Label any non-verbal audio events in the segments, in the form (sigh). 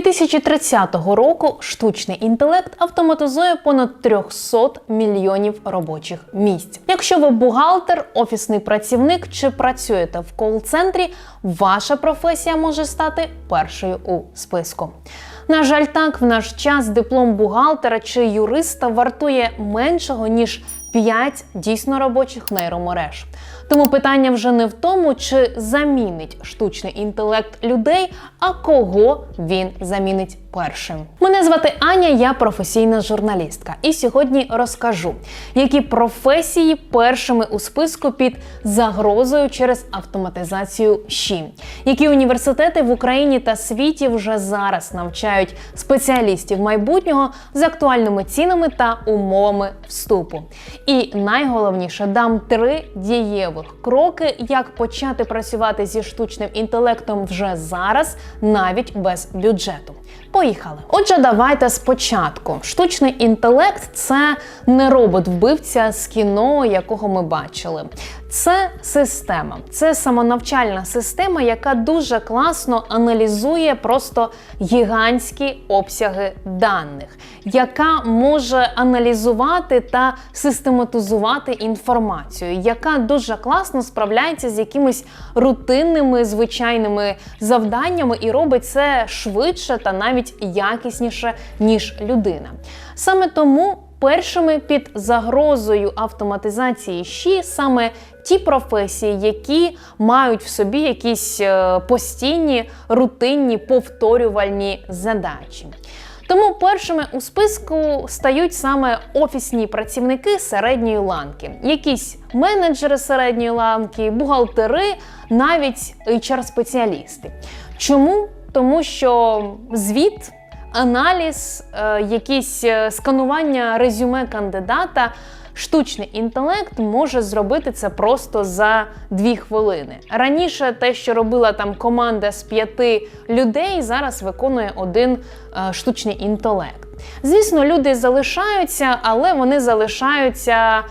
2030 року штучний інтелект автоматизує понад 300 мільйонів робочих місць. Якщо ви бухгалтер, офісний працівник чи працюєте в кол-центрі, ваша професія може стати першою у списку. На жаль, так в наш час диплом бухгалтера чи юриста вартує меншого ніж 5 дійсно робочих нейромереж. Тому питання вже не в тому, чи замінить штучний інтелект людей, а кого він замінить першим. Мене звати Аня, я професійна журналістка, і сьогодні розкажу, які професії першими у списку під загрозою через автоматизацію ЩІ, які університети в Україні та світі вже зараз навчають спеціалістів майбутнього з актуальними цінами та умовами вступу. І найголовніше дам три дієвих кроки, як почати працювати зі штучним інтелектом вже зараз, навіть без бюджету. Поїхали. Отже, давайте спочатку. Штучний інтелект це не робот-вбивця з кіно, якого ми бачили. Це система, це самонавчальна система, яка дуже класно аналізує просто гігантські обсяги даних, яка може аналізувати та систематизувати інформацію, яка дуже класно справляється з якимись рутинними звичайними завданнями і робить це швидше та навіть якісніше, ніж людина. Саме тому. Першими під загрозою автоматизації ЩІ саме ті професії, які мають в собі якісь е, постійні рутинні повторювальні задачі. Тому першими у списку стають саме офісні працівники середньої ланки, якісь менеджери середньої ланки, бухгалтери, навіть HR-спеціалісти. Чому? Тому що звіт аналіз, е, якісь е, сканування резюме кандидата. Штучний інтелект може зробити це просто за дві хвилини. Раніше те, що робила там команда з п'яти людей, зараз виконує один е, штучний інтелект. Звісно, люди залишаються, але вони залишаються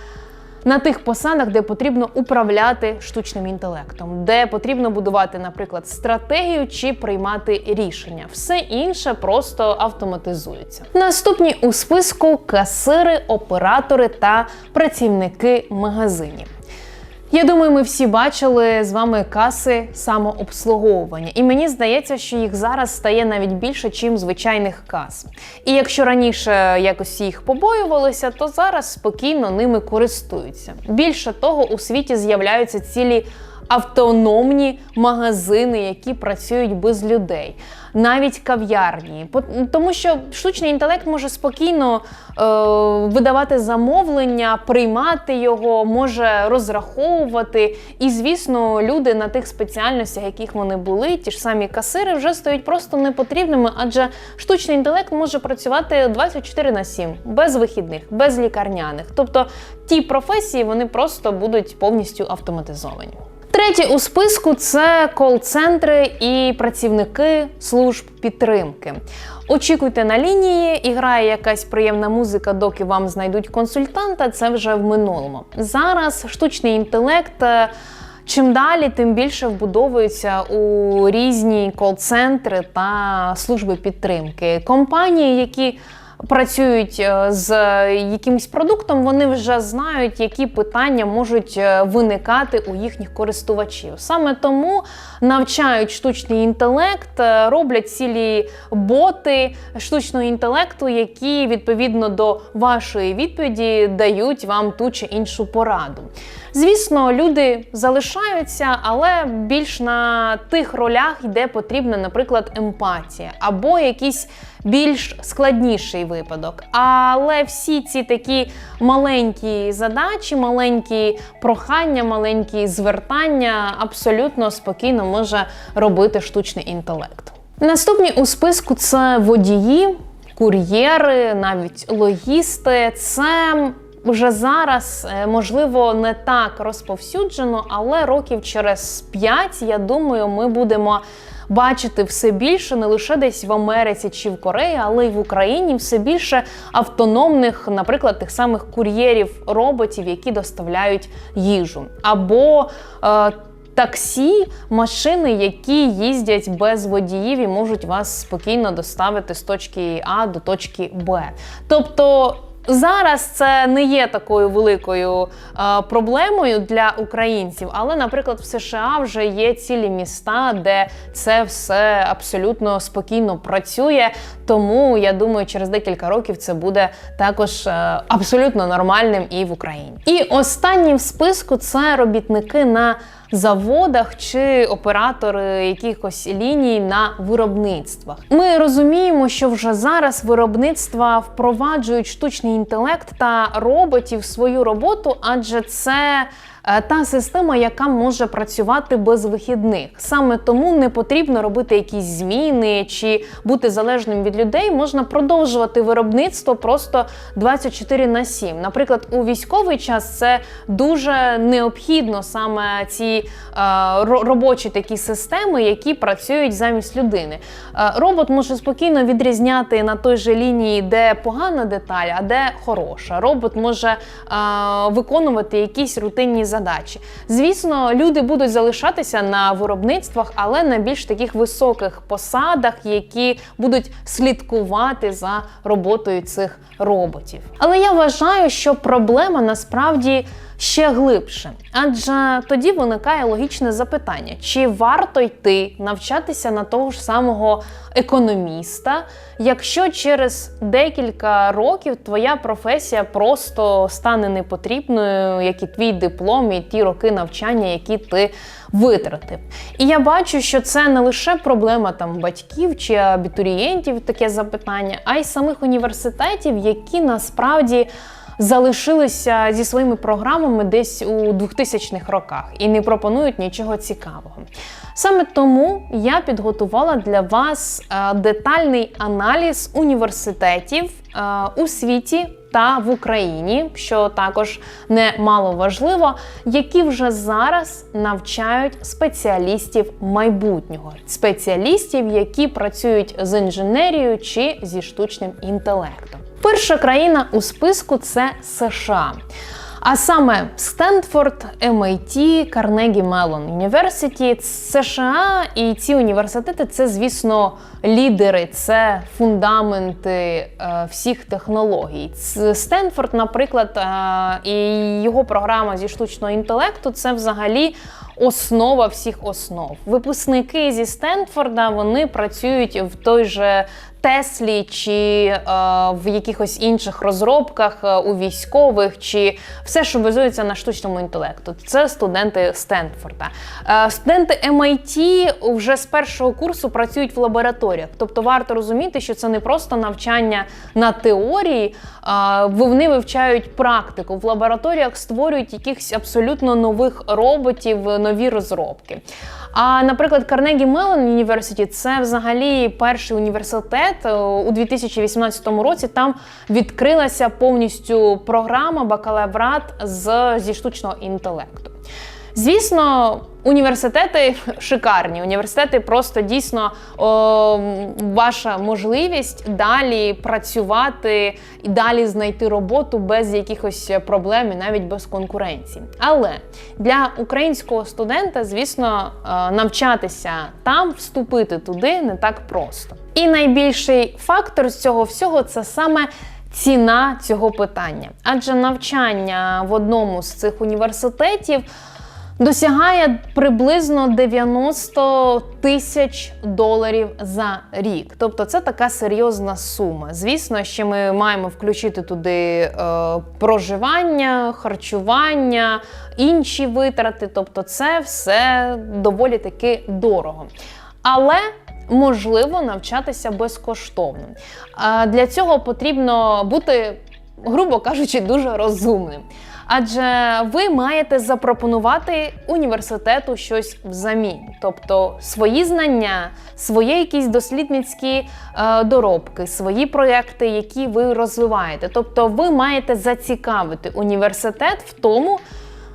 на тих посадах, де потрібно управляти штучним інтелектом, де потрібно будувати, наприклад, стратегію чи приймати рішення. Все інше просто автоматизується. Наступні у списку касири, оператори та працівники магазинів. Я думаю, ми всі бачили з вами каси самообслуговування, і мені здається, що їх зараз стає навіть більше, чим звичайних кас. І якщо раніше якось їх побоювалися, то зараз спокійно ними користуються. Більше того, у світі з'являються цілі автономні магазини, які працюють без людей, навіть кав'ярні. Тому що штучний інтелект може спокійно е, видавати замовлення, приймати його, може розраховувати. І, звісно, люди на тих спеціальностях, яких вони були, ті ж самі касири, вже стають просто непотрібними, адже штучний інтелект може працювати 24 на 7, без вихідних, без лікарняних. Тобто ті професії вони просто будуть повністю автоматизовані. Третє у списку це кол-центри і працівники служб підтримки. Очікуйте на лінії, і грає якась приємна музика, доки вам знайдуть консультанта. Це вже в минулому. Зараз штучний інтелект. е, Чим далі, тим більше вбудовується у різні кол-центри та служби підтримки. Компанії, які працюють е, з якимось продуктом, вони вже знають, які питання можуть е, виникати у їхніх користувачів. Саме тому навчають штучний інтелект, е, роблять цілі боти штучного інтелекту, які відповідно до вашої відповіді дають вам ту чи іншу пораду. Звісно, люди залишаються, але більш на тих ролях, де потрібна, наприклад, емпатія або якийсь більш складніший випадок. Але всі ці такі маленькі задачі, маленькі прохання, маленькі звертання абсолютно спокійно може робити штучний інтелект. Наступні у списку це водії, кур'єри, навіть логісти. Це вже зараз е, можливо не так розповсюджено, але років через 5, я думаю, ми будемо. Бачити все більше не лише десь в Америці чи в Кореї, але й в Україні все більше автономних, наприклад, тих самих кур'єрів роботів, які доставляють їжу, або е, таксі, машини, які їздять без водіїв і можуть вас спокійно доставити з точки А до точки Б. Тобто. Зараз це не є такою великою е, проблемою для українців, але, наприклад, в США вже є цілі міста, де це все абсолютно спокійно працює. Тому я думаю, через декілька років це буде також е, абсолютно нормальним і в Україні. І останні в списку це робітники на заводах чи оператори якихось ліній на виробництвах. Ми розуміємо, що вже зараз виробництва впроваджують штучний інтелект та роботів в свою роботу, адже це та система, яка може працювати без вихідних. Саме тому не потрібно робити якісь зміни чи бути залежним від людей. Можна продовжувати виробництво просто 24 на 7. Наприклад, у військовий час це дуже необхідно саме ці е, робочі такі системи, які працюють замість людини. Е, робот може спокійно відрізняти на той же лінії, де погана деталь, а де хороша. Робот може е, виконувати якісь рутинні задачі. Звісно, люди будуть залишатися на виробництвах, але на більш таких високих посадах, які будуть слідкувати за роботою цих роботів. Але я вважаю, що проблема насправді ще глибше, адже тоді виникає логічне запитання: чи варто йти навчатися на того ж самого економіста, якщо через декілька років твоя професія просто стане непотрібною, як і твій диплом, і ті роки навчання, які ти витратив. І я бачу, що це не лише проблема там батьків чи абітурієнтів, таке запитання, а й самих університетів, які насправді залишилися зі своїми програмами десь у 2000-х роках і не пропонують нічого цікавого. Саме тому я підготувала для вас е, детальний аналіз університетів е, у світі та в Україні, що також не мало важливо, які вже зараз навчають спеціалістів майбутнього, спеціалістів, які працюють з інженерією чи зі штучним інтелектом. Перша країна у списку це США. А саме Стенфорд, MIT, Carnegie Mellon University, США і ці університети це, звісно, лідери, це фундаменти е, всіх технологій. Стенфорд, наприклад, е, і його програма зі штучного інтелекту це взагалі основа всіх основ. Випускники зі Стенфорда вони працюють в той же Теслі чи е, в якихось інших розробках е, у військових, чи все, що базується на штучному інтелекту. Це студенти Стенфорда. Е, студенти MIT вже з першого курсу працюють в лабораторіях. Тобто варто розуміти, що це не просто навчання на теорії, е, вони вивчають практику. В лабораторіях створюють якихось абсолютно нових роботів, нові розробки. А, наприклад, Карнегі Mellon University – це взагалі перший університет е, у 2018 році. Там відкрилася повністю програма бакалаврат з зі штучного інтелекту. Звісно, університети (laughs) шикарні. Університети просто дійсно о, ваша можливість далі працювати і далі знайти роботу без якихось проблем і навіть без конкуренції. Але для українського студента, звісно, е, навчатися там, вступити туди не так просто. І найбільший фактор з цього всього це саме. Ціна цього питання, адже навчання в одному з цих університетів досягає приблизно 90 тисяч доларів за рік. Тобто це така серйозна сума. Звісно, ще ми маємо включити туди е, проживання, харчування, інші витрати. Тобто, це все доволі таки дорого. Але можливо навчатися безкоштовно. А Для цього потрібно бути, грубо кажучи, дуже розумним. Адже ви маєте запропонувати університету щось взамін, тобто свої знання, свої якісь дослідницькі е, доробки, свої проекти, які ви розвиваєте. Тобто, ви маєте зацікавити університет в тому,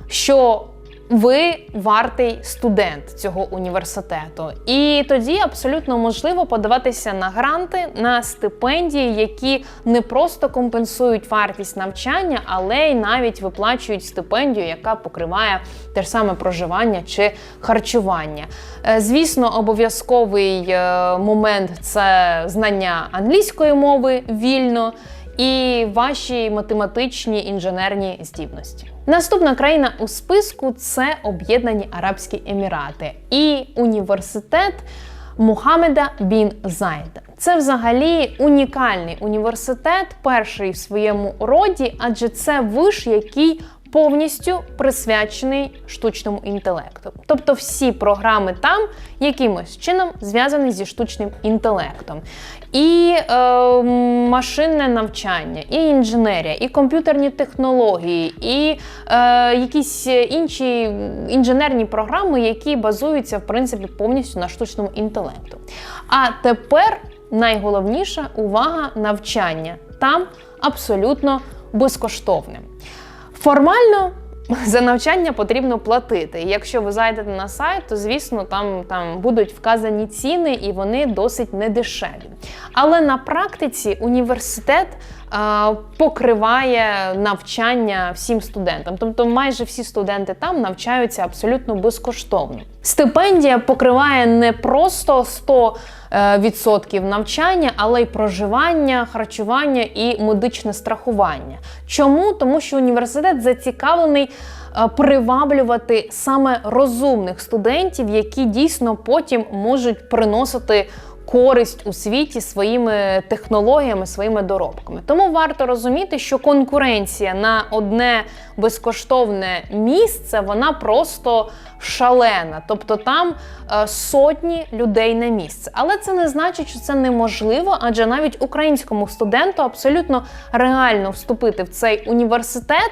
що ви вартий студент цього університету. І тоді абсолютно можливо подаватися на гранти, на стипендії, які не просто компенсують вартість навчання, але й навіть виплачують стипендію, яка покриває те ж саме проживання чи харчування. Е, Звісно, обов'язковий е, момент це знання англійської мови вільно і ваші математичні інженерні здібності. Наступна країна у списку це Об'єднані Арабські Емірати і університет Мухаммеда Бін Зайда. Це взагалі унікальний університет, перший в своєму роді, адже це виш, який повністю присвячений штучному інтелекту. Тобто всі програми там якимось чином зв'язані зі штучним інтелектом. І е, машинне навчання, і інженерія, і комп'ютерні технології, і е, якісь інші інженерні програми, які базуються в принципі повністю на штучному інтелекту. А тепер найголовніша увага навчання там абсолютно безкоштовне. Формально (laughs) за навчання потрібно платити. Якщо ви зайдете на сайт, то звісно там, там будуть вказані ціни, і вони досить недешеві. Але на практиці університет покриває навчання всім студентам. Тобто, майже всі студенти там навчаються абсолютно безкоштовно. Стипендія покриває не просто 100 е, відсотків навчання, але й проживання, харчування і медичне страхування. Чому? Тому що університет зацікавлений е, приваблювати саме розумних студентів, які дійсно потім можуть приносити. Користь у світі своїми технологіями, своїми доробками. Тому варто розуміти, що конкуренція на одне безкоштовне місце вона просто шалена. Тобто там е, сотні людей на місце. Але це не значить, що це неможливо, адже навіть українському студенту абсолютно реально вступити в цей університет.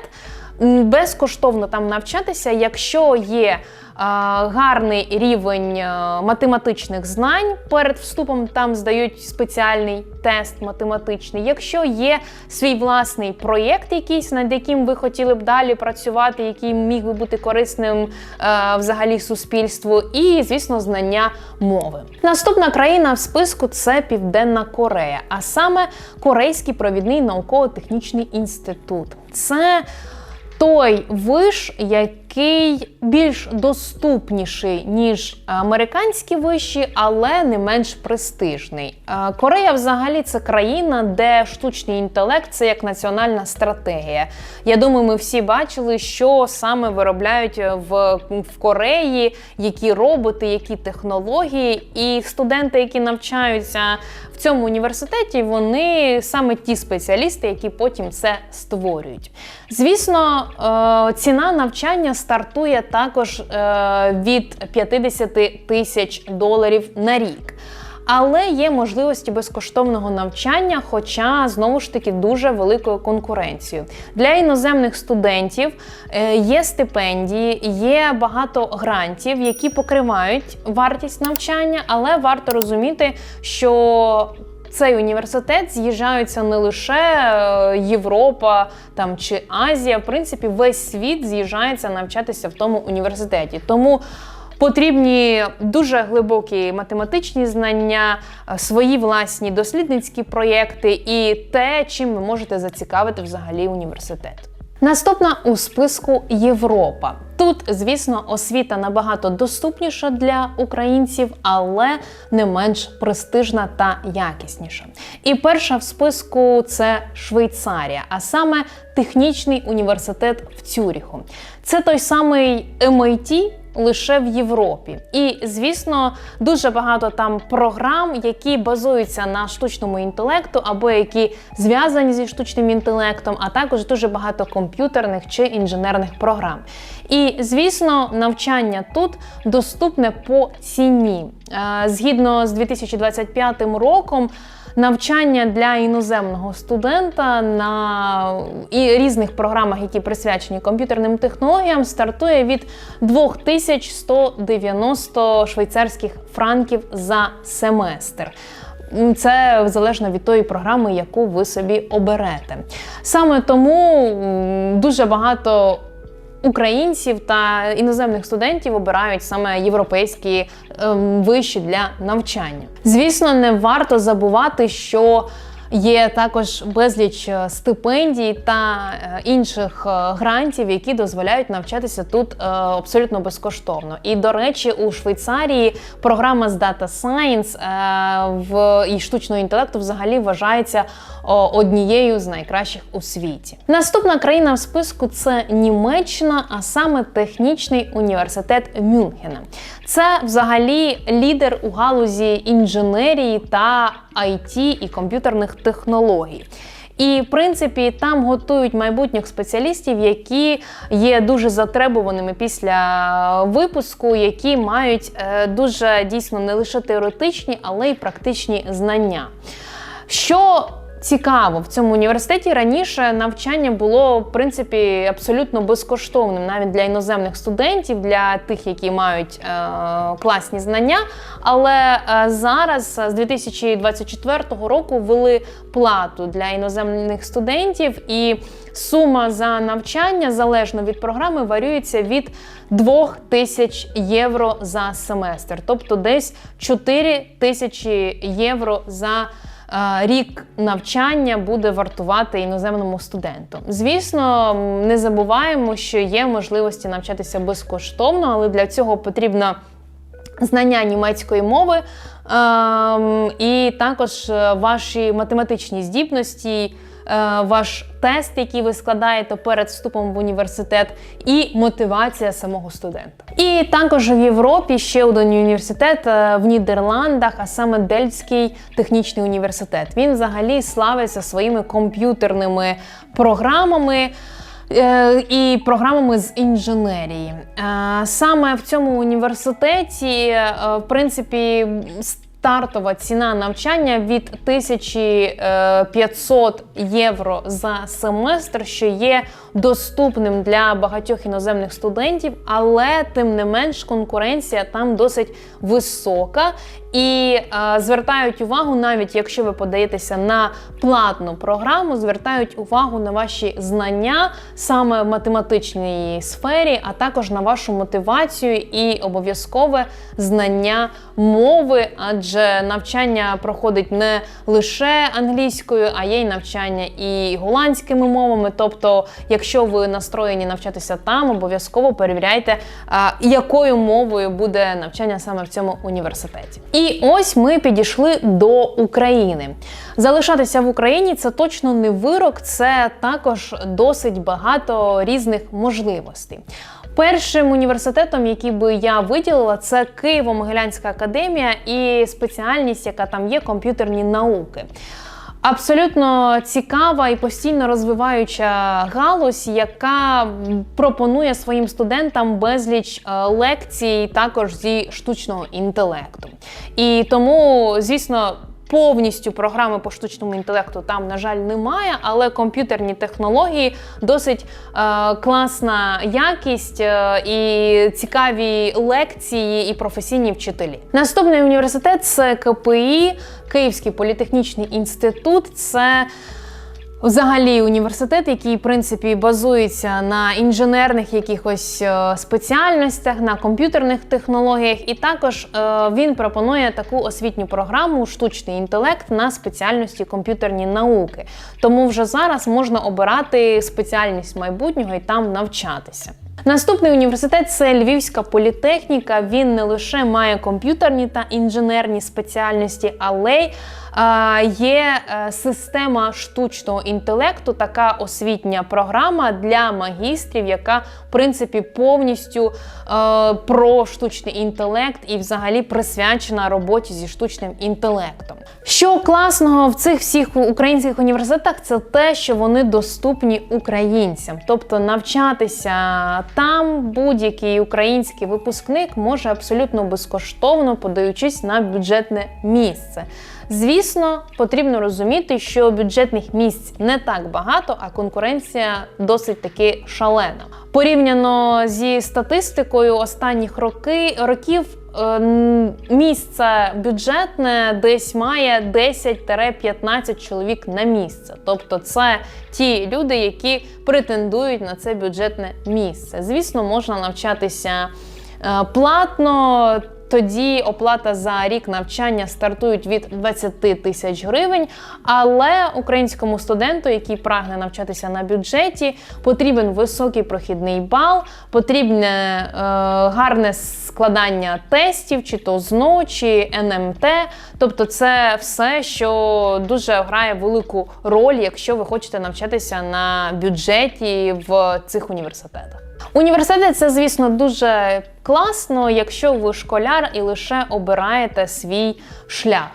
Безкоштовно там навчатися, якщо є гарний рівень математичних знань перед вступом, там здають спеціальний тест математичний. Якщо є свій власний проєкт, якийсь над яким ви хотіли б далі працювати, який міг би бути корисним взагалі суспільству, і звісно, знання мови. Наступна країна в списку це Південна Корея, а саме Корейський провідний науково-технічний інститут. Це той виш, який більш доступніший, ніж американські виші, але не менш престижний. Е, Корея взагалі це країна, де штучний інтелект це як національна стратегія. Я думаю, ми всі бачили, що саме виробляють в, в Кореї, які роботи, які технології, і студенти, які навчаються в цьому університеті, вони саме ті спеціалісти, які потім це створюють. Звісно, е, ціна навчання стартує також е, від 50 тисяч доларів на рік. Але є можливості безкоштовного навчання, хоча знову ж таки дуже великою конкуренцією. Для іноземних студентів е, є стипендії, є багато грантів, які покривають вартість навчання, але варто розуміти, що цей університет з'їжджаються не лише е, Європа там чи Азія. В принципі, весь світ з'їжджається навчатися в тому університеті. Тому Потрібні дуже глибокі математичні знання, е, свої власні дослідницькі проєкти і те, чим ви можете зацікавити взагалі університет. Наступна у списку Європа. Тут, звісно, освіта набагато доступніша для українців, але не менш престижна та якісніша. І перша в списку це Швейцарія, а саме технічний університет в Цюріху. Це той самий MIT, лише в Європі. І, звісно, дуже багато там програм, які базуються на штучному інтелекту або які зв'язані зі штучним інтелектом, а також дуже багато комп'ютерних чи інженерних програм. І, звісно, навчання тут доступне по ціні. Е, Згідно з 2025 роком. Навчання для іноземного студента на і різних програмах, які присвячені комп'ютерним технологіям, стартує від 2190 швейцарських франків за семестр. Це залежно від тої програми, яку ви собі оберете. Саме тому дуже багато українців та іноземних студентів обирають саме європейські ем, виші для навчання. Звісно, не варто забувати, що Є також безліч е, стипендій та е, інших е, грантів, які дозволяють навчатися тут абсолютно безкоштовно. І до речі, у Швейцарії програма з Data Science в і штучного інтелекту взагалі вважається однією з найкращих у світі. Наступна країна в списку це Німеччина, а саме технічний університет Мюнхена. Це взагалі лідер у галузі інженерії та IT і комп'ютерних технологій. І в принципі там готують майбутніх спеціалістів, які є дуже затребуваними після випуску, які мають е, дуже дійсно не лише теоретичні, але й практичні знання. Що Цікаво, в цьому університеті раніше навчання було в принципі абсолютно безкоштовним, навіть для іноземних студентів, для тих, які мають е, класні знання. Але е, зараз, з 2024 року, ввели плату для іноземних студентів, і сума за навчання залежно від програми варюється від 2 тисяч євро за семестр, тобто десь 4 тисячі євро за рік навчання буде вартувати іноземному студенту. Звісно, не забуваємо, що є можливості навчатися безкоштовно, але для цього потрібно знання німецької мови. Ем, і також е, ваші математичні здібності, Е, ваш тест, який ви складаєте перед вступом в університет, і мотивація самого студента. І також в Європі ще один університет е, в Нідерландах, а саме Дельський технічний університет. Він взагалі славиться своїми комп'ютерними програмами. Е, і програмами з інженерії саме в цьому університеті, в принципі, стартова ціна навчання від 1500 е, євро за семестр, що є доступним для багатьох іноземних студентів, але тим не менш конкуренція там досить висока. І е, звертають увагу, навіть якщо ви подаєтеся на платну програму, звертають увагу на ваші знання саме в математичній сфері, а також на вашу мотивацію і обов'язкове знання мови, адже навчання проходить не лише англійською, а є й навчання і голландськими мовами. Тобто, якщо ви настроєні навчатися там, обов'язково перевіряйте, якою мовою буде навчання саме в цьому університеті. І ось ми підійшли до України. Залишатися в Україні це точно не вирок, це також досить багато різних можливостей. Першим університетом, який би я виділила, це Києво-Могилянська академія і спеціальність, яка там є комп'ютерні науки. Абсолютно цікава і постійно розвиваюча галузь, яка пропонує своїм студентам безліч е, лекцій, також зі штучного інтелекту. І тому, звісно, повністю програми по штучному інтелекту там, на жаль, немає, але комп'ютерні технології досить е, класна якість е, і цікаві лекції і професійні вчителі. Наступний університет це КПІ, Київський політехнічний інститут. Це Взагалі, університет, який в принципі базується на інженерних якихось е, спеціальностях, на комп'ютерних технологіях, і також е, він пропонує таку освітню програму штучний інтелект на спеціальності комп'ютерні науки. Тому вже зараз можна обирати спеціальність майбутнього і там навчатися. Наступний університет це Львівська політехніка. Він не лише має комп'ютерні та інженерні спеціальності, але й є е, система штучного інтелекту, така освітня програма для магістрів, яка в принципі повністю е, про штучний інтелект і, взагалі, присвячена роботі зі штучним інтелектом. Що класного в цих всіх українських університетах, це те, що вони доступні українцям, тобто навчатися там будь-який український випускник може абсолютно безкоштовно подаючись на бюджетне місце. Звісно, потрібно розуміти, що бюджетних місць не так багато, а конкуренція досить таки шалена. Порівняно зі статистикою останніх роки років е, місце бюджетне десь має 10-15 чоловік на місце. Тобто, це ті люди, які претендують на це бюджетне місце. Звісно, можна навчатися е, платно. Тоді оплата за рік навчання стартують від 20 тисяч гривень. Але українському студенту, який прагне навчатися на бюджеті, потрібен високий прохідний бал, потрібне е, гарне складання тестів, чи то ЗНО, чи НМТ. Тобто, це все, що дуже грає велику роль, якщо ви хочете навчатися на бюджеті в цих університетах. Університет це, звісно, дуже класно, якщо ви школяр і лише обираєте свій шлях.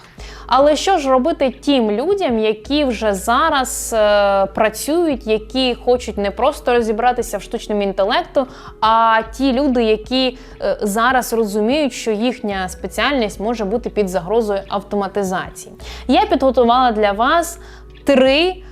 Але що ж робити тим людям, які вже зараз е, працюють, які хочуть не просто розібратися в штучному інтелекту, а ті люди, які е, зараз розуміють, що їхня спеціальність може бути під загрозою автоматизації. Я підготувала для вас три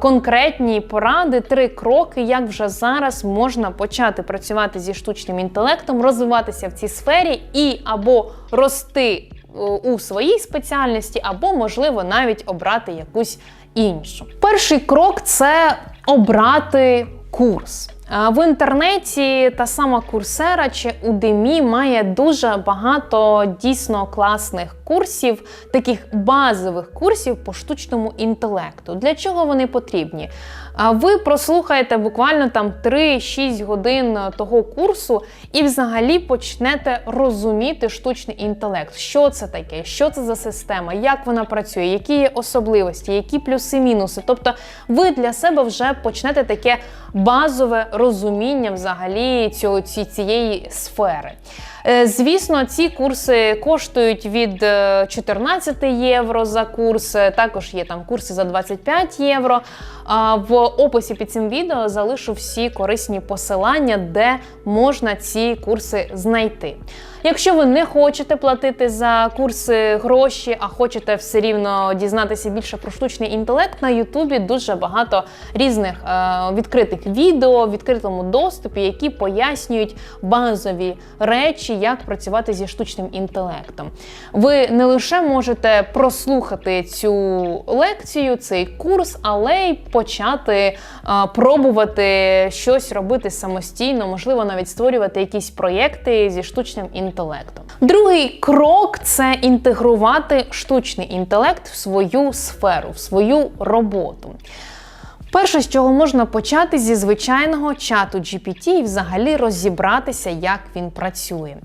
конкретні поради, три кроки, як вже зараз можна почати працювати зі штучним інтелектом, розвиватися в цій сфері і або рости е, у своїй спеціальності, або, можливо, навіть обрати якусь іншу. Перший крок це обрати курс. В інтернеті та сама Курсера чи Udemy має дуже багато дійсно класних курсів, таких базових курсів по штучному інтелекту. Для чого вони потрібні? Ви прослухаєте буквально там 3-6 годин того курсу і взагалі почнете розуміти штучний інтелект. Що це таке, що це за система, як вона працює, які є особливості, які плюси-мінуси. Тобто ви для себе вже почнете таке базове розуміння взагалі цього, ці- цієї сфери. Е, Звісно, ці курси коштують від е, 14 євро за курс. е, Також є там курси за 25 євро. В описі під цим відео залишу всі корисні посилання, де можна ці курси знайти. Якщо ви не хочете платити за курси гроші, а хочете все рівно дізнатися більше про штучний інтелект, на Ютубі дуже багато різних е, відкритих відео в відкритому доступі, які пояснюють базові речі, як працювати зі штучним інтелектом. Ви не лише можете прослухати цю лекцію, цей курс, але й почати е, пробувати щось робити самостійно, можливо, навіть створювати якісь проєкти зі штучним інтелектом. Другий крок це інтегрувати штучний інтелект в свою сферу, в свою роботу. Перше, з чого можна почати зі звичайного чату GPT і взагалі розібратися, як він працює.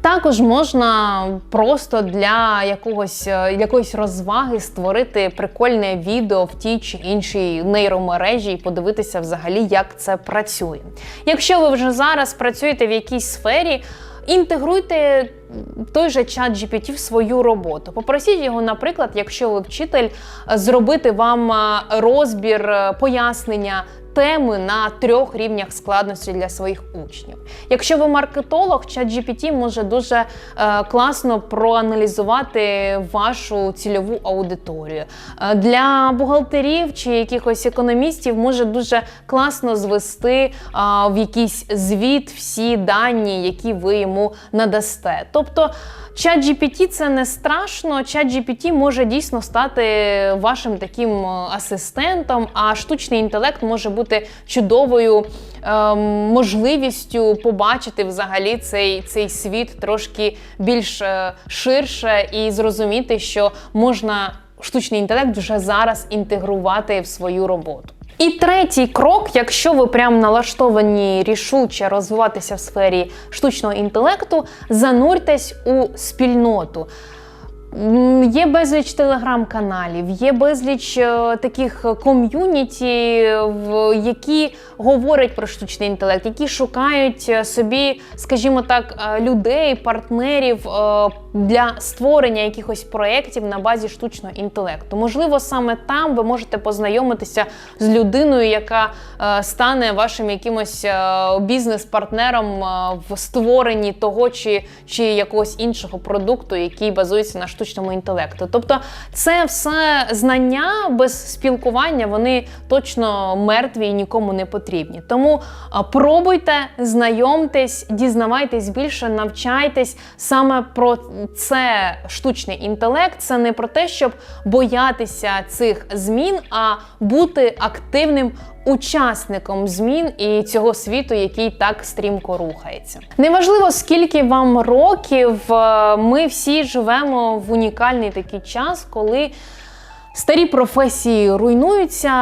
Також можна просто для якогось, е, якоїсь розваги створити прикольне відео в тій чи іншій нейромережі і подивитися взагалі, як це працює. Якщо ви вже зараз працюєте в якійсь сфері, інтегруйте той же чат GPT в свою роботу. Попросіть його, наприклад, якщо ви вчитель, зробити вам розбір е, пояснення. Теми на трьох рівнях складності для своїх учнів. Якщо ви маркетолог, чат GPT може дуже е, класно проаналізувати вашу цільову аудиторію. Е, для бухгалтерів чи якихось економістів може дуже класно звести е, в якийсь звіт всі дані, які ви йому надасте. Тобто Чат GPT це не страшно. Чат GPT може дійсно стати вашим таким е, асистентом, а штучний інтелект може бути чудовою ем, можливістю побачити взагалі цей, цей світ трошки більш е, ширше і зрозуміти, що можна штучний інтелект вже зараз інтегрувати в свою роботу. І третій крок, якщо ви прям налаштовані рішуче розвиватися в сфері штучного інтелекту, зануртесь у спільноту. Є безліч телеграм-каналів, є безліч е, таких ком'юніті, які говорять про штучний інтелект, які шукають е, собі, скажімо так, е, людей, партнерів для створення якихось проєктів на базі штучного інтелекту. Можливо, саме там ви можете познайомитися з людиною, яка стане вашим якимось бізнес-партнером в створенні того чи, чи якогось іншого продукту, який базується на штучному інтелекту. Тобто, це все знання без спілкування, вони точно мертві і нікому не потрібні. Тому пробуйте, знайомтесь, дізнавайтесь більше, навчайтесь саме про це штучний інтелект. Це не про те, щоб боятися цих змін, а бути активним. Учасником змін і цього світу, який так стрімко рухається, неважливо скільки вам років. е, Ми всі живемо в унікальний такий час, коли Старі професії руйнуються,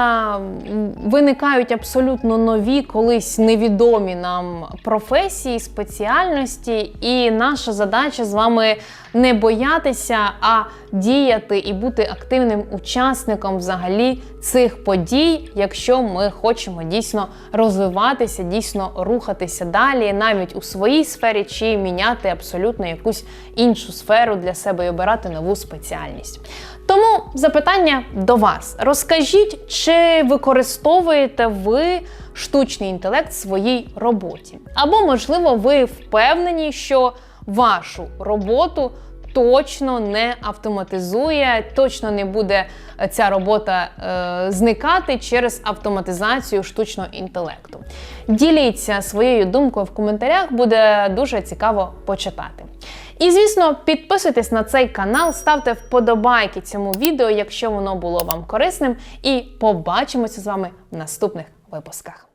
виникають абсолютно нові, колись невідомі нам професії, спеціальності, і наша задача з вами не боятися, а діяти і бути активним учасником взагалі цих подій, якщо ми хочемо дійсно розвиватися, дійсно рухатися далі, навіть у своїй сфері, чи міняти абсолютно якусь іншу сферу для себе і обирати нову спеціальність. Тому запитання до вас: розкажіть, чи використовуєте ви штучний інтелект в своїй роботі? Або, можливо, ви впевнені, що вашу роботу точно не автоматизує, точно не буде е, ця робота е, зникати через автоматизацію штучного інтелекту. Діліться своєю думкою в коментарях, буде дуже цікаво почитати. І, звісно, підписуйтесь на цей канал, ставте вподобайки цьому відео, якщо воно було вам корисним. І побачимося з вами в наступних випусках.